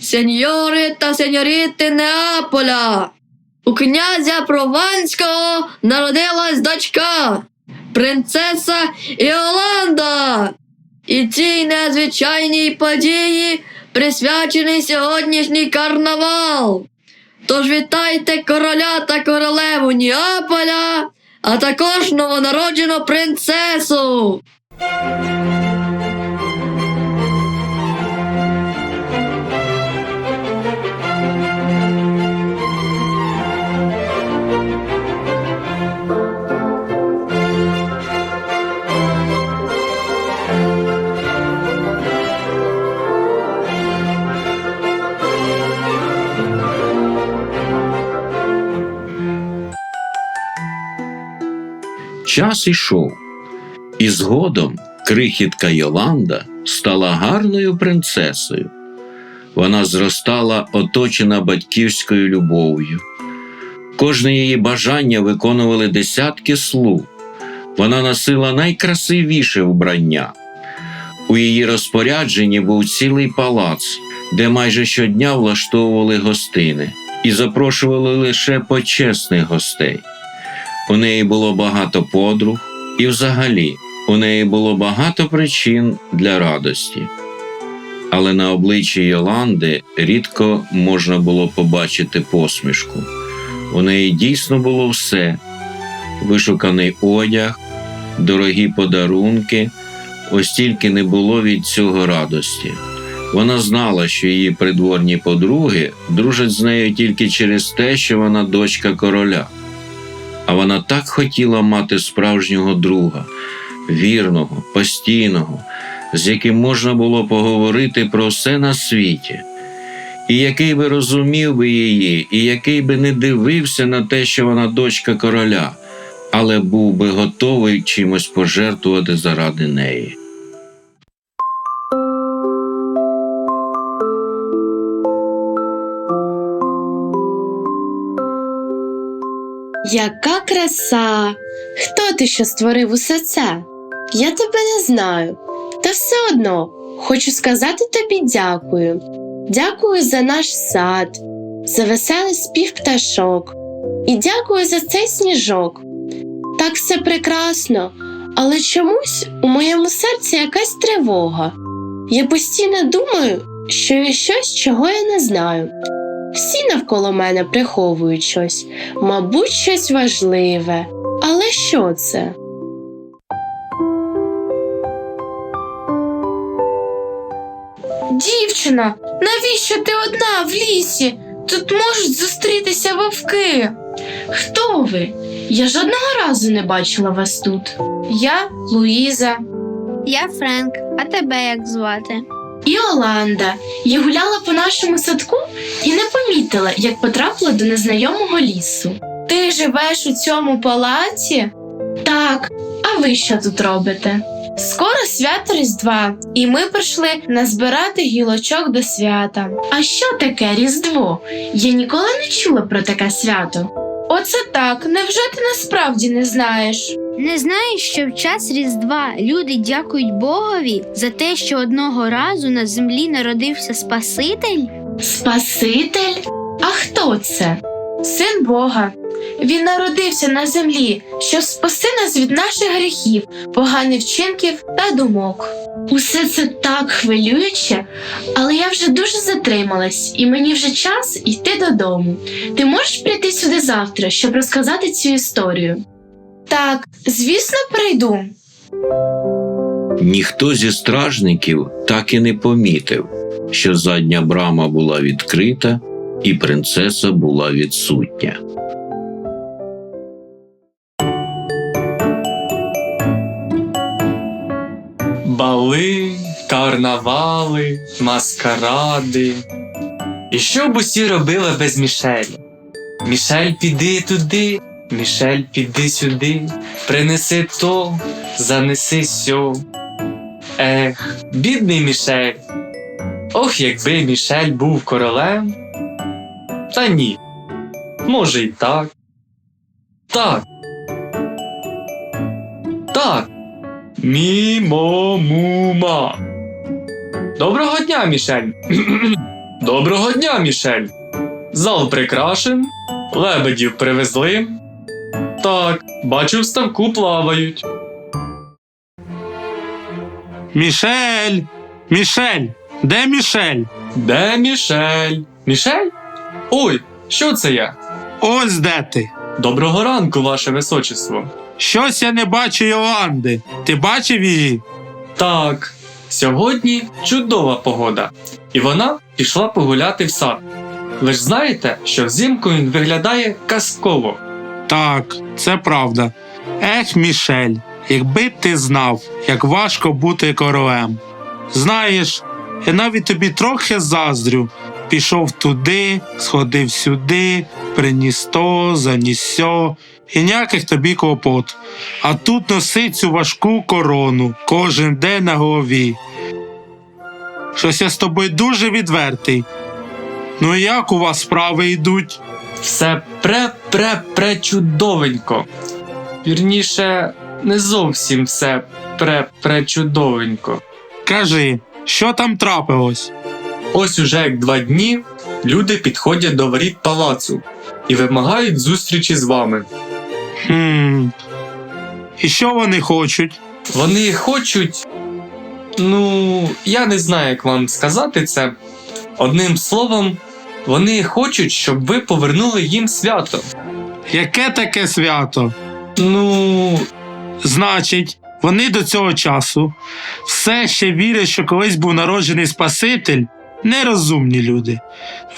Сеньори та сеньорити Неаполя! У князя Прованського народилась дочка, принцеса Іоланда. І цій незвичайній події присвячений сьогоднішній карнавал. Тож вітайте короля та королеву Ніаполя, а також новонароджену принцесу. Час ішов, і згодом крихітка Йоланда стала гарною принцесою. Вона зростала оточена батьківською любов'ю. Кожне її бажання виконували десятки слуг. Вона носила найкрасивіше вбрання. У її розпорядженні був цілий палац, де майже щодня влаштовували гостини і запрошували лише почесних гостей. У неї було багато подруг, і взагалі у неї було багато причин для радості. Але на обличчі Йоланди рідко можна було побачити посмішку. У неї дійсно було все: вишуканий одяг, дорогі подарунки, ось тільки не було від цього радості. Вона знала, що її придворні подруги дружать з нею тільки через те, що вона дочка короля. А вона так хотіла мати справжнього друга, вірного, постійного, з яким можна було поговорити про все на світі, і який би розумів би її, і який би не дивився на те, що вона дочка короля, але був би готовий чимось пожертвувати заради неї. Яка краса! Хто ти, що створив усе це? Я тебе не знаю. Та все одно хочу сказати тобі дякую. Дякую за наш сад, за веселий спів пташок. І дякую за цей сніжок. Так все прекрасно, але чомусь у моєму серці якась тривога. Я постійно думаю, що є щось, чого я не знаю. Всі навколо мене приховують щось, мабуть, щось важливе. Але що це? Дівчина, навіщо ти одна в лісі? Тут можуть зустрітися вовки. Хто ви? Я жодного разу не бачила вас тут. Я Луїза. Я Френк, а тебе як звати? І Оланда. Я гуляла по нашому садку і не помітила, як потрапила до незнайомого лісу. Ти живеш у цьому палаці? Так, а ви що тут робите? Скоро свято Різдва, і ми прийшли назбирати гілочок до свята. А що таке Різдво? Я ніколи не чула про таке свято. Оце так. Невже ти насправді не знаєш? Не знаєш, що в час Різдва люди дякують Богові за те, що одного разу на землі народився Спаситель? Спаситель? А хто це? Син Бога. Він народився на землі, щоб спасти нас від наших гріхів, поганих вчинків та думок. Усе це так хвилююче, але я вже дуже затрималась, і мені вже час йти додому. Ти можеш прийти сюди завтра, щоб розказати цю історію? Так, звісно, прийду. Ніхто зі стражників так і не помітив, що задня брама була відкрита і принцеса була відсутня. Бали, карнавали, маскаради. І що б усі робили без Мішелі? Мішель, піди туди, Мішель, піди сюди, принеси то, занеси сьо. Ех, бідний Мішель. Ох, якби Мішель був королем. Та ні. Може, й так. Так. Так. Мімо-мума. Доброго дня, Мішель. Доброго дня, Мішель. Зал прикрашен, лебедів привезли. Так, бачу, в ставку плавають. Мішель! Мішель! Де Мішель? Де Мішель? Мішель? Ой, що це я? Ось де ти. Доброго ранку, ваше височество. Щось я не бачу Йоланди. Ти бачив її? Так, сьогодні чудова погода, і вона пішла погуляти в сад. Ви ж знаєте, що взимку він виглядає казково. Так, це правда. Ех, Мішель, якби ти знав, як важко бути королем. Знаєш, я навіть тобі трохи заздрю. Пішов туди, сходив сюди, приніс то, заніс сьо, і ніяких тобі клопот. А тут носить цю важку корону кожен день на голові. Щось я з тобою дуже відвертий. Ну і як у вас справи йдуть? Все пре-пре-пречудовенько. Вірніше, не зовсім все пре-пречудовенько. Кажи, що там трапилось? Ось уже як два дні люди підходять до воріт палацу і вимагають зустрічі з вами. Хм. І що вони хочуть? Вони хочуть. Ну, я не знаю, як вам сказати це. Одним словом, вони хочуть, щоб ви повернули їм свято. Яке таке свято? Ну, Значить, вони до цього часу все ще вірять, що колись був народжений Спаситель, нерозумні люди.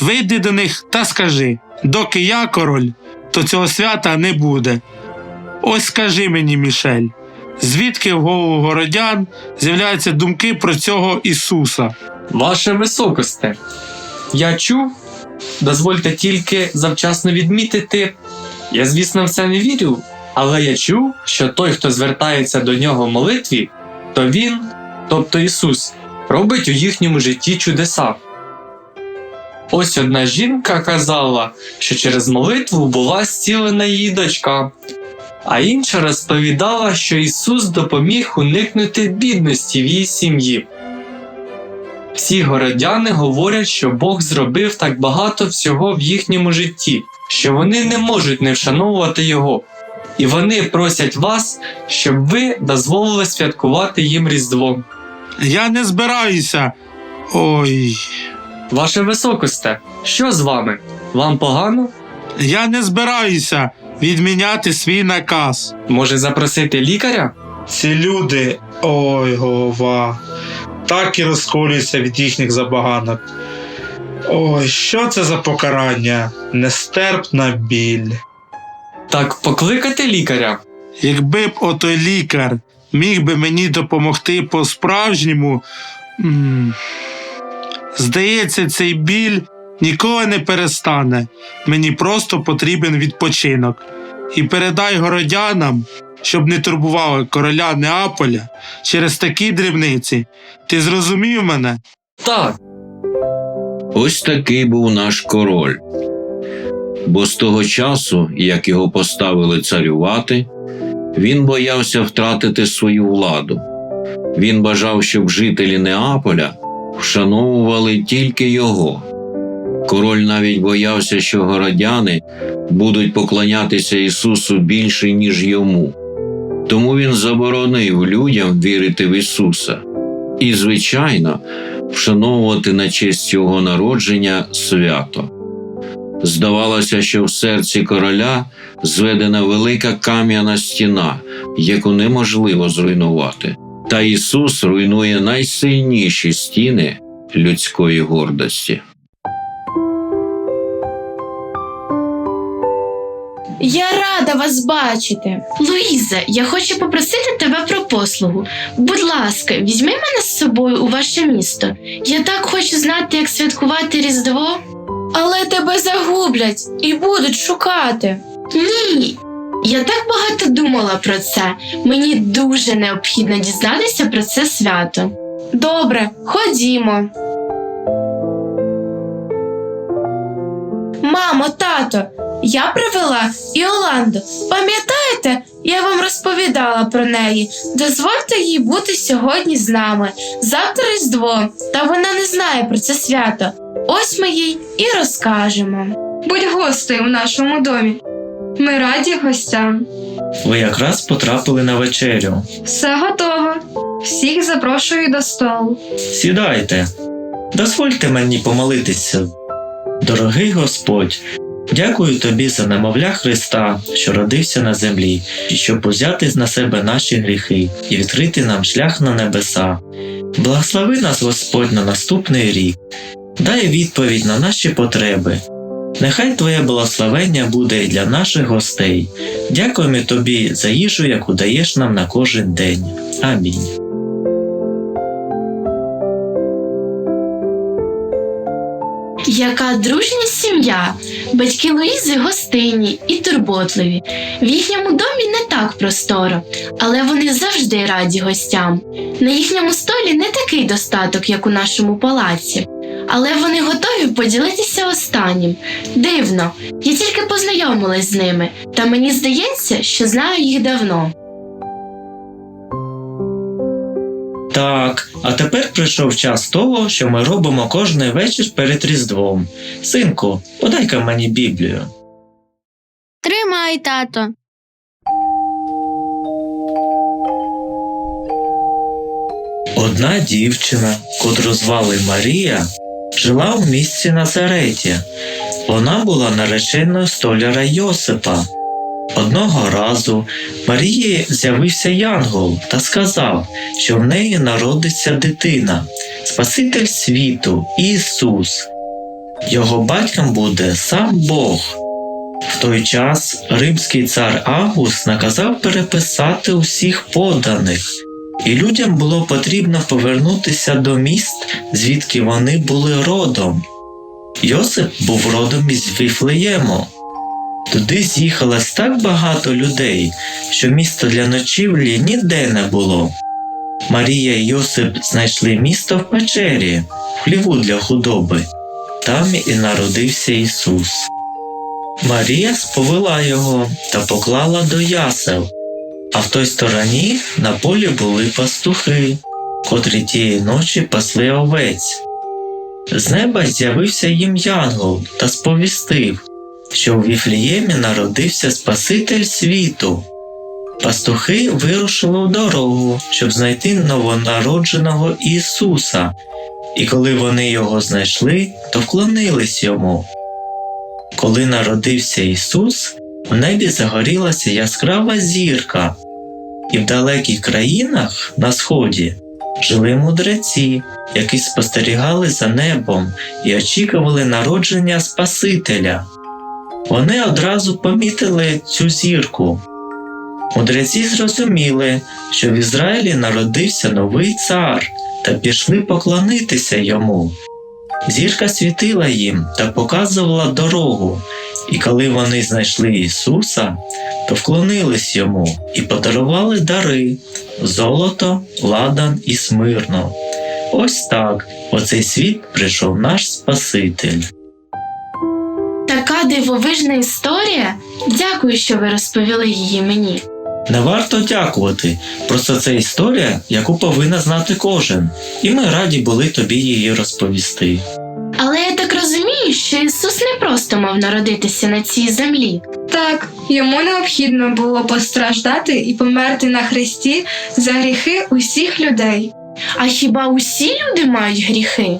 Вийди до них та скажи: доки я король, то цього свята не буде. Ось скажи мені, Мішель, звідки в голову городян з'являються думки про цього Ісуса? ваше високосте. Я чув, дозвольте тільки завчасно відмітити. Я, звісно, в це не вірю, але я чув, що той, хто звертається до нього в молитві, то він, тобто Ісус, робить у їхньому житті чудеса. Ось одна жінка казала, що через молитву була зцілена її дочка, а інша розповідала, що Ісус допоміг уникнути бідності в її сім'ї. Всі городяни говорять, що Бог зробив так багато всього в їхньому житті, що вони не можуть не вшановувати Його. І вони просять вас, щоб ви дозволили святкувати їм Різдво. Я не збираюся. Ой, Ваше високосте, що з вами? Вам погано? я не збираюся відміняти свій наказ. Може запросити лікаря? Ці люди, ой, голова, так і розколюються від їхніх забаганок. Ой, що це за покарання? Нестерпна біль. Так покликати лікаря. Якби б отой лікар міг би мені допомогти по-справжньому. Здається, цей біль ніколи не перестане. Мені просто потрібен відпочинок. І передай городянам, щоб не турбували короля Неаполя через такі дрібниці. Ти зрозумів мене? Так, Ось такий був наш король. Бо з того часу, як його поставили царювати, він боявся втратити свою владу. Він бажав, щоб жителі Неаполя вшановували тільки його. Король навіть боявся, що городяни будуть поклонятися Ісусу більше, ніж йому. Тому він заборонив людям вірити в Ісуса. І, звичайно, вшановувати на честь його народження свято. Здавалося, що в серці короля зведена велика кам'яна стіна, яку неможливо зруйнувати. Та Ісус руйнує найсильніші стіни людської гордості. Я рада вас бачити. Луїза, я хочу попросити тебе про послугу. Будь ласка, візьми мене з собою у ваше місто. Я так хочу знати, як святкувати Різдво. Але тебе загублять і будуть шукати. Ні. Я так багато думала про це. Мені дуже необхідно дізнатися про це свято. Добре, ходімо. Мамо, тато, я привела Іоланду. Пам'ятаєте, я вам розповідала про неї. Дозвольте їй бути сьогодні з нами. Завтра Різдво, та вона не знає про це свято. Ось ми їй і розкажемо. Будь гостею в нашому домі. Ми раді гостям. Ви якраз потрапили на вечерю. Все готово. Всіх запрошую до столу. Сідайте, дозвольте мені помолитися. Дорогий Господь, дякую тобі за немовля Христа, що родився на землі, і щоб узяти на себе наші гріхи і відкрити нам шлях на небеса. Благослови нас, Господь, на наступний рік. Дай відповідь на наші потреби. Нехай Твоє благословення буде і для наших гостей. Дякуємо тобі за їжу, яку даєш нам на кожен день. Амінь. Яка дружня сім'я! Батьки Луїзи гостинні і турботливі. В їхньому домі не так просторо, але вони завжди раді гостям. На їхньому столі не такий достаток, як у нашому палаці. Але вони готові поділитися останнім. Дивно, я тільки познайомилась з ними, та мені здається, що знаю їх давно. Так, а тепер прийшов час того, що ми робимо кожний вечір перед Різдвом. Синку, подай-ка мені Біблію. Тримай, тато. Одна дівчина, котру звали Марія, жила в місті Назареті. Вона була нареченою столяра Йосипа. Одного разу Марії з'явився Янгол та сказав, що в неї народиться дитина, Спаситель світу, Ісус. Його батьком буде сам Бог. В той час римський цар Август наказав переписати усіх поданих, і людям було потрібно повернутися до міст, звідки вони були родом. Йосип був родом із Віфлеєму. Туди з'їхалось так багато людей, що місто для ночівлі ніде не було. Марія і Йосип знайшли місто в печері, в хліву для худоби. Там і народився Ісус. Марія сповела його та поклала до ясел, а в той стороні на полі були пастухи, котрі тієї ночі пасли овець. З неба з'явився їм янгол та сповістив, що у Віфліємі народився Спаситель світу. Пастухи вирушили у дорогу, щоб знайти новонародженого Ісуса, і коли вони його знайшли, то вклонились йому. Коли народився Ісус, в небі загорілася яскрава зірка, і в далеких країнах на сході жили мудреці, які спостерігали за небом і очікували народження Спасителя. Вони одразу помітили цю зірку. Мудреці зрозуміли, що в Ізраїлі народився новий цар та пішли поклонитися йому. Зірка світила їм та показувала дорогу, і коли вони знайшли Ісуса, то вклонились йому і подарували дари золото, ладан і смирно. Ось так у цей світ прийшов наш Спаситель. Така дивовижна історія. Дякую, що ви розповіли її мені. Не варто дякувати, просто це історія, яку повинна знати кожен, і ми раді були тобі її розповісти. Але я так розумію, що Ісус не просто мав народитися на цій землі. Так, йому необхідно було постраждати і померти на хресті за гріхи усіх людей. А хіба усі люди мають гріхи?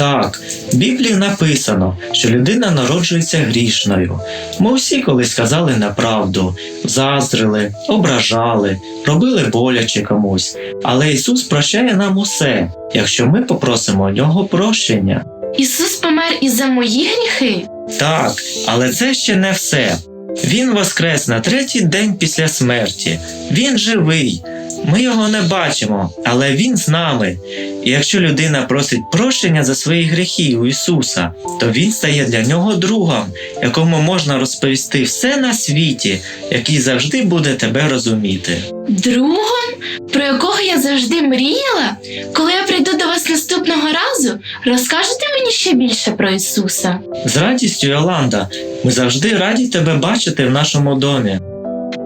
Так, в Біблії написано, що людина народжується грішною. Ми всі колись сказали неправду, заздрили, ображали, робили боляче комусь. Але Ісус прощає нам усе, якщо ми попросимо у нього прощення. Ісус помер і за мої гріхи. Так, але це ще не все. Він воскрес на третій день після смерті. Він живий. Ми його не бачимо, але він з нами. І якщо людина просить прощення за свої гріхи у Ісуса, то він стає для нього другом, якому можна розповісти все на світі, який завжди буде тебе розуміти. Другом, про якого я завжди мріяла, коли я прийду до вас наступного разу, Розкажете мені ще більше про Ісуса? З радістю, Йоланда, ми завжди раді тебе бачити в нашому домі.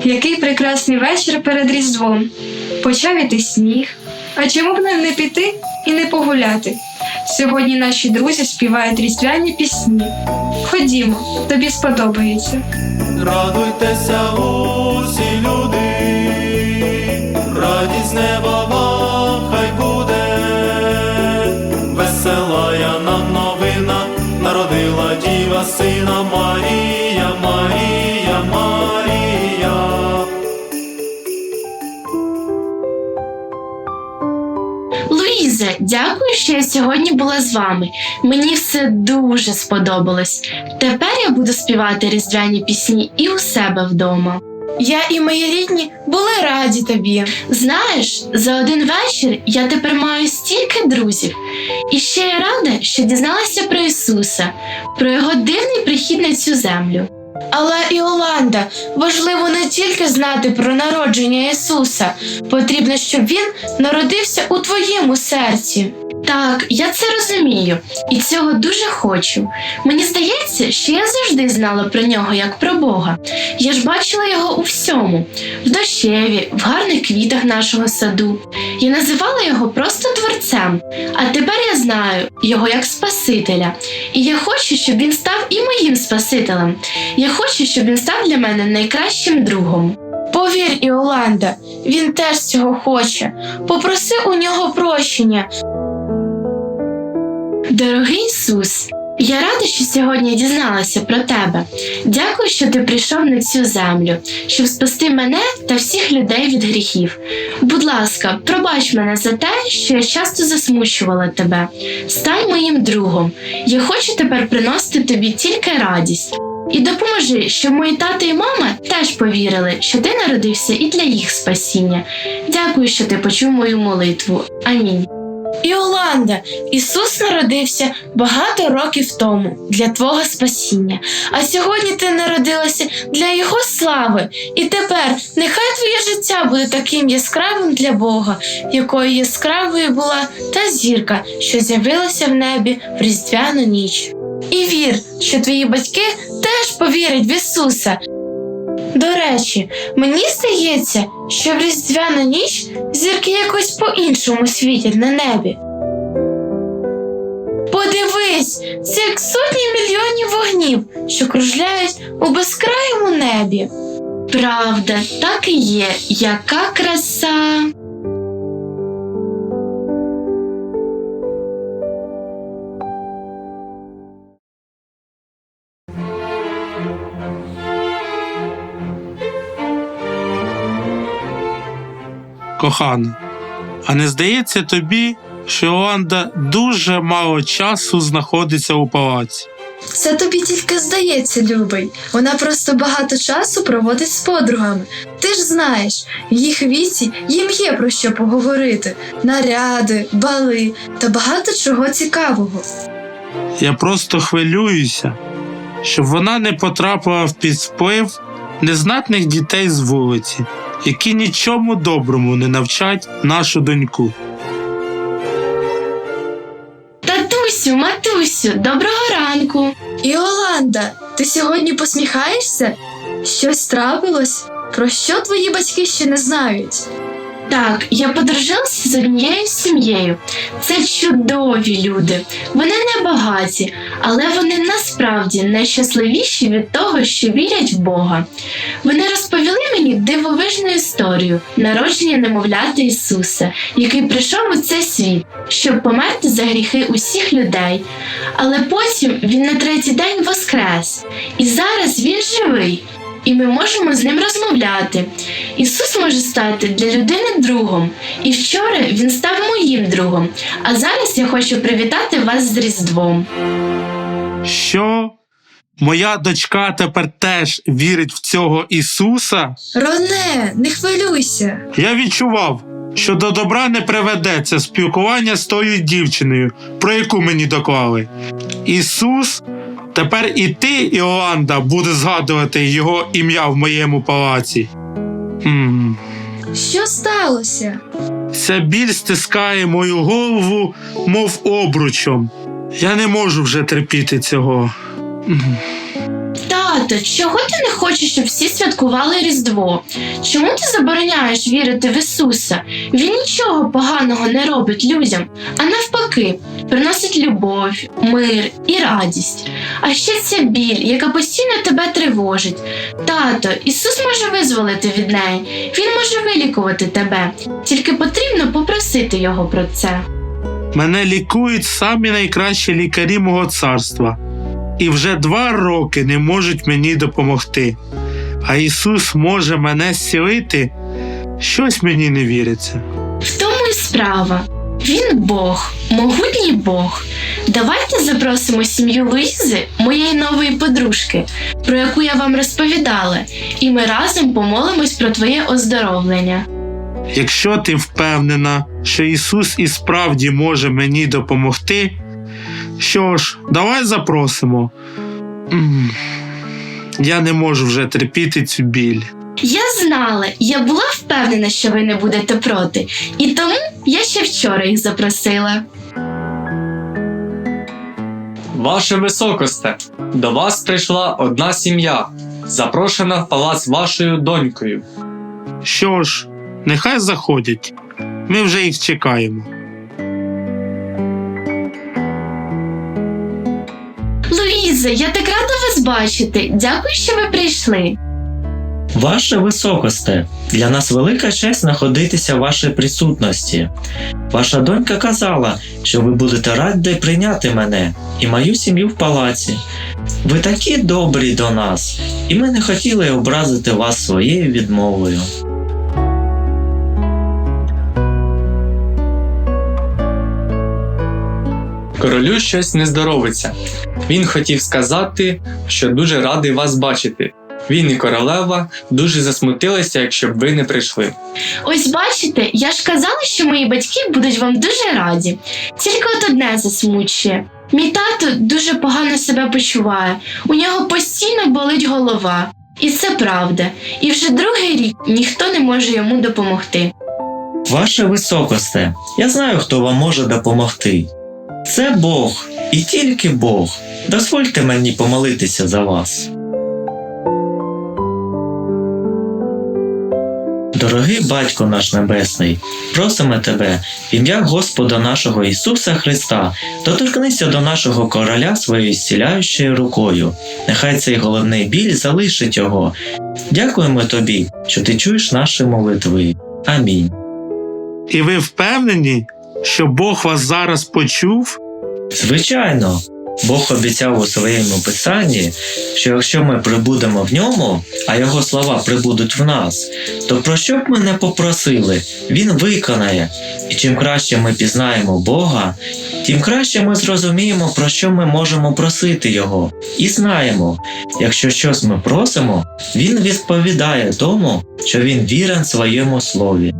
Який прекрасний вечір перед Різдвом. Почав іти сніг. А чому б нам не піти і не погуляти? Сьогодні наші друзі співають різдвяні пісні. Ходімо, тобі сподобається. Радуйтеся усі люди, дякую, що я сьогодні була з вами. Мені все дуже сподобалось. Тепер я буду співати різдвяні пісні і у себе вдома. Я і мої рідні були раді тобі. Знаєш, за один вечір я тепер маю стільки друзів. І ще я рада, що дізналася про Ісуса, про його дивний прихід на цю землю. Але Іоланда, важливо не тільки знати про народження Ісуса, потрібно, щоб Він народився у твоєму серці. Так, я це розумію, і цього дуже хочу. Мені здається, що я завжди знала про нього як про Бога. Я ж бачила його у всьому: в дощеві, в гарних квітах нашого саду. Я називала його просто творцем, а тепер я знаю його як Спасителя. І я хочу, щоб він став і моїм Спасителем. Я хочу, щоб він став для мене найкращим другом. Повір, Іоланда, він теж цього хоче. Попроси у нього прощення. Дорогий Ісус, я рада, що сьогодні дізналася про тебе. Дякую, що ти прийшов на цю землю, щоб спасти мене та всіх людей від гріхів. Будь ласка, пробач мене за те, що я часто засмучувала тебе. Стань моїм другом. Я хочу тепер приносити тобі тільки радість. І допоможи, щоб мої тато і мама теж повірили, що ти народився і для їх спасіння. Дякую, що ти почув мою молитву. Амінь. Іоланда, Ісус народився багато років тому для твого спасіння. А сьогодні ти народилася для Його слави. І тепер нехай твоє життя буде таким яскравим для Бога, якою яскравою була та зірка, що з'явилася в небі в різдвяну ніч. І вір, що твої батьки теж повірять в Ісуса. До речі, мені здається, що в різдвяну ніч зірки якось по-іншому світять на небі. Подивись, це як сотні мільйонів вогнів, що кружляють у безкрайому небі. Правда, так і є. Яка краса. Кохана, а не здається тобі, що Іоланда дуже мало часу знаходиться у палаці? Це тобі тільки здається, любий. Вона просто багато часу проводить з подругами. Ти ж знаєш, в їх віці їм є про що поговорити: наряди, бали та багато чого цікавого. Я просто хвилююся, щоб вона не потрапила в підсплив незнатних дітей з вулиці, які нічому доброму не навчать нашу доньку. Татусю, матусю, доброго ранку. Іоланда, ти сьогодні посміхаєшся? Щось трапилось? Про що твої батьки ще не знають? Так, я подружилася з однією сім'єю. Це чудові люди. Вони не багаті, але вони насправді найщасливіші від того, що вірять в Бога. Вони розповіли мені дивовижну історію народження немовляти Ісуса, який прийшов у цей світ, щоб померти за гріхи усіх людей. Але потім він на третій день воскрес, і зараз він живий. І ми можемо з ним розмовляти. Ісус може стати для людини другом. І вчора він став моїм другом. А зараз я хочу привітати вас з Різдвом. Що? Моя дочка тепер теж вірить в цього Ісуса? Роне, не хвилюйся. Я відчував, що до добра не приведеться спілкування з тою дівчиною, про яку мені доклали. Ісус, тепер і ти, Іоланда, буде згадувати його ім'я в моєму палаці. Хм. Що сталося? Ця біль стискає мою голову, мов обручом. Я не можу вже терпіти цього. М. Тато, чого ти не хочеш, щоб всі святкували Різдво? Чому ти забороняєш вірити в Ісуса? Він нічого поганого не робить людям, а навпаки, приносить любов, мир і радість. А ще ця біль, яка постійно тебе тривожить. Тато, Ісус може визволити від неї, Він може вилікувати тебе. Тільки потрібно попросити Його про це. Мене лікують самі найкращі лікарі мого царства, і вже два роки не можуть мені допомогти. А Ісус може мене зцілити? Щось мені не віриться. В тому і справа. Він Бог, могутній Бог. Давайте запросимо сім'ю Луїзи, моєї нової подружки, про яку я вам розповідала, і ми разом помолимось про твоє оздоровлення. Якщо ти впевнена, що Ісус і справді може мені допомогти, що ж, давай запросимо. Я не можу вже терпіти цю біль. Я знала, я була впевнена, що ви не будете проти, і тому я ще вчора їх запросила. Ваше високосте, до вас прийшла одна сім'я, запрошена в палац вашою донькою. Що ж, нехай заходять. Ми вже їх чекаємо. Луїза, я так рада вас бачити. Дякую, що ви прийшли. Ваше високосте, для нас велика честь знаходитися в вашій присутності. Ваша донька казала, що ви будете раді прийняти мене і мою сім'ю в палаці. Ви такі добрі до нас, і ми не хотіли образити вас своєю відмовою. Королю щось не здоровиться. Він хотів сказати, що дуже радий вас бачити. Він і королева дуже засмутилися, якщо б ви не прийшли. Ось бачите, я ж казала, що мої батьки будуть вам дуже раді. Тільки от одне засмучує. Мій тато дуже погано себе почуває. У нього постійно болить голова. І це правда. І вже другий рік ніхто не може йому допомогти. Ваше високосте, я знаю, хто вам може допомогти. Це Бог, і тільки Бог. Дозвольте мені помолитися за вас. Дорогий Батько наш Небесний, просимо Тебе, ім'я Господа нашого Ісуса Христа, доторкнися до нашого короля своєю зціляючою рукою. Нехай цей головний біль залишить його. Дякуємо Тобі, що ти чуєш наші молитви. Амінь. І ви впевнені, що Бог вас зараз почув? Звичайно, Бог обіцяв у своєму писанні, що якщо ми прибудемо в ньому, а його слова прибудуть в нас, то про що б ми не попросили, він виконає. І чим краще ми пізнаємо Бога, тим краще ми зрозуміємо, про що ми можемо просити Його, і знаємо, якщо щось ми просимо, він відповідає тому, що він вірен своєму слові.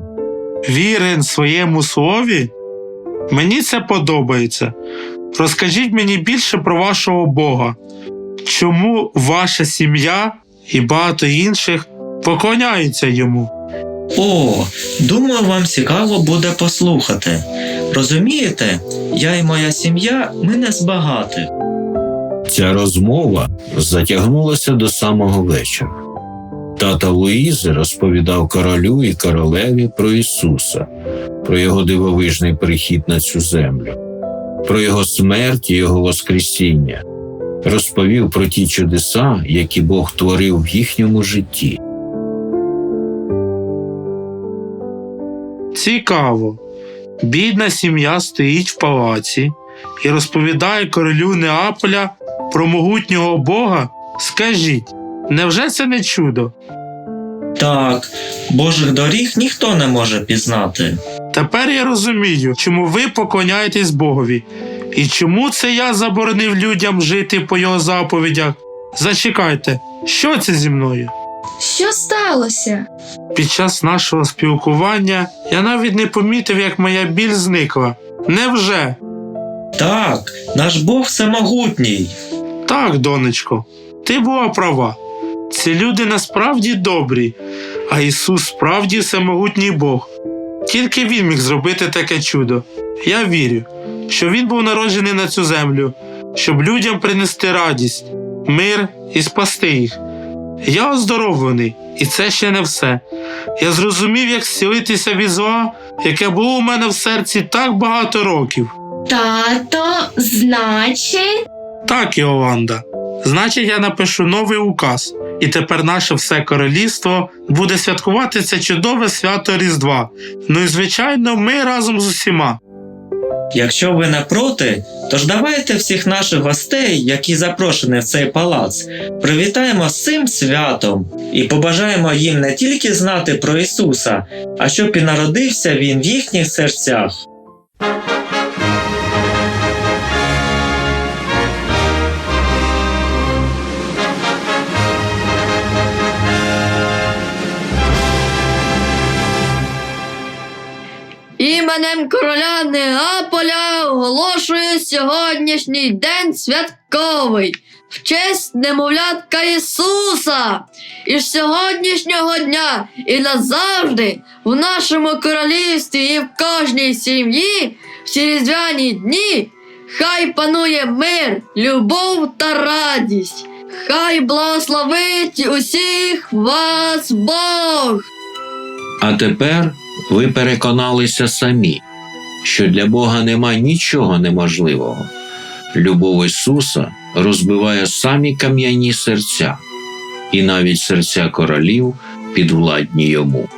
Вірен своєму слові? Мені це подобається. Розкажіть мені більше про вашого Бога. Чому ваша сім'я і багато інших поклоняються йому? О, думаю, вам цікаво буде послухати. Розумієте, я і моя сім'я ми не з багатих. Ця розмова затягнулася до самого вечора. Тата Луїзи розповідав королю і королеві про Ісуса, про його дивовижний прихід на цю землю, про його смерть і його Воскресіння, розповів про ті чудеса, які Бог творив в їхньому житті. Цікаво. Бідна сім'я стоїть в палаці і розповідає королю Неаполя про могутнього Бога. Скажіть, невже це не чудо? Так, Божих доріг ніхто не може пізнати. Тепер я розумію, чому ви поклоняєтесь Богові, і чому це я заборонив людям жити по його заповідях. Зачекайте, що це зі мною? Що сталося? Під час нашого спілкування я навіть не помітив, як моя біль зникла. Невже? Так, наш Бог всемогутній. Так, донечко, ти була права. Ці люди насправді добрі, а Ісус справді всемогутній Бог. Тільки він міг зробити таке чудо. Я вірю, що він був народжений на цю землю, щоб людям принести радість, мир і спасти їх. Я оздоровлений, і це ще не все. Я зрозумів, як зцілитися від зла, яке було у мене в серці так багато років. Тато, значить. Так, Іоланда. Значить, я напишу новий указ, і тепер наше все королівство буде святкувати це чудове свято Різдва. Ну і звичайно, ми разом з усіма. Якщо ви не проти, тож давайте всіх наших гостей, які запрошені в цей палац, привітаємо з цим святом і побажаємо їм не тільки знати про Ісуса, а щоб і народився Він в їхніх серцях. Іменем короля Неаполя оголошую сьогоднішній день святковий в честь немовлятка Ісуса. І з сьогоднішнього дня і назавжди в нашому королівстві і в кожній сім'ї в ці різдвяні дні хай панує мир, любов та радість. Хай благословить усіх вас Бог! А тепер ви переконалися самі, що для Бога нема нічого неможливого. Любов Ісуса розбиває самі кам'яні серця, і навіть серця королів підвладні йому.